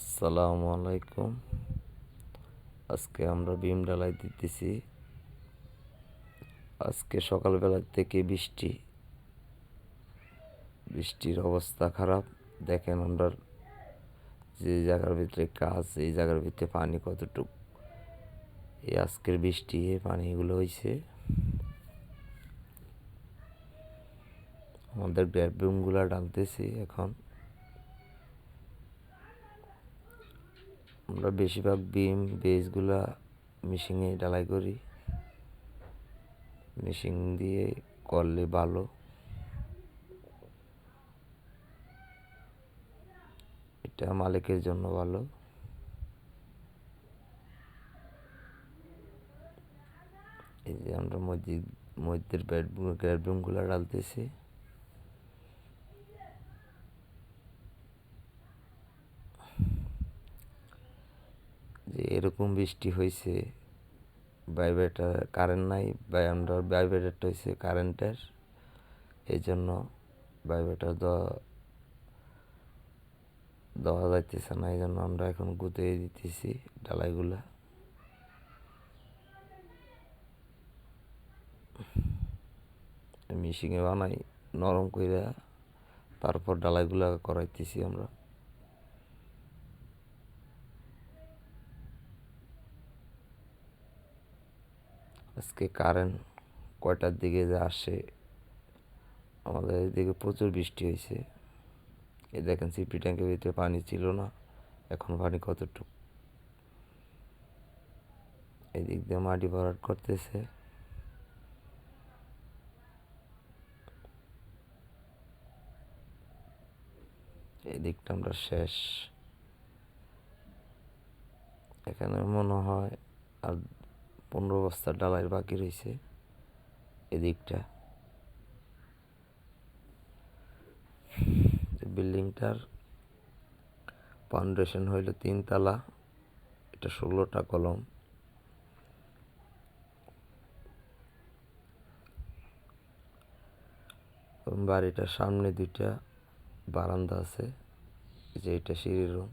আসসালামু আলাইকুম। আজকে আমরা বিম ডালাই দিতেছি। আজকে সকালবেলা থেকে বৃষ্টি। বৃষ্টির অবস্থা খারাপ। দেখেন আমরা যে জায়গার ভিতরে কাজ, এই জায়গার ভিতরে পানি কতটুকু। এই আজকের বৃষ্টি পানিগুলো হয়েছে আমাদের বেডরুমগুলো ডালতেছি এখন। আমরা বেশিরভাগ বিম বেসগুলা মেশিনে ডালাই করি। মেশিন দিয়ে করলে ভালো। এটা মালিকের জন্য ভালো। এই যে আমরা মসজিদ, মসজিদের বেডরুম বেডরুমগুলো ডালতেছি যে এরকম বৃষ্টি হয়েছে ভাইব্রেটার কারেন্ট নাই বা আমরা ভাইব্রেটারটা হয়েছে কারেন্টের এই জন্য ভাইব্রেটার দেওয়া যাইতেছে না এই জন্য আমরা এখন গুঁতিয়ে দিতেছি ডালাইগুলা মিশিংয়ে বানাই, নরম কইরা তারপর ডালাইগুলা করাইতেছি আমরা। আজকে কারেন্ট কয়টার দিকে যে আসে, আমাদের এদিকে প্রচুর বৃষ্টি হয়েছে। এ দেখেন সিপি ট্যাঙ্কের ভিতরে পানি ছিল না, এখন পানি কতটুকু? এদিক দিয়ে মাটি ভরাট করতেছে। এদিকটা আমরা শেষ। এখানে মনে হয় আর পনেরো বস্তা ডালাই বাকি রয়েছে এদিকটা। বিল্ডিংটার ফাউন্ডেশন হইল তিনতলা, এটা ষোলোটা কলম। বাড়িটার সামনে দুইটা বারান্দা আছে যে এটা সিঁড়ি রুম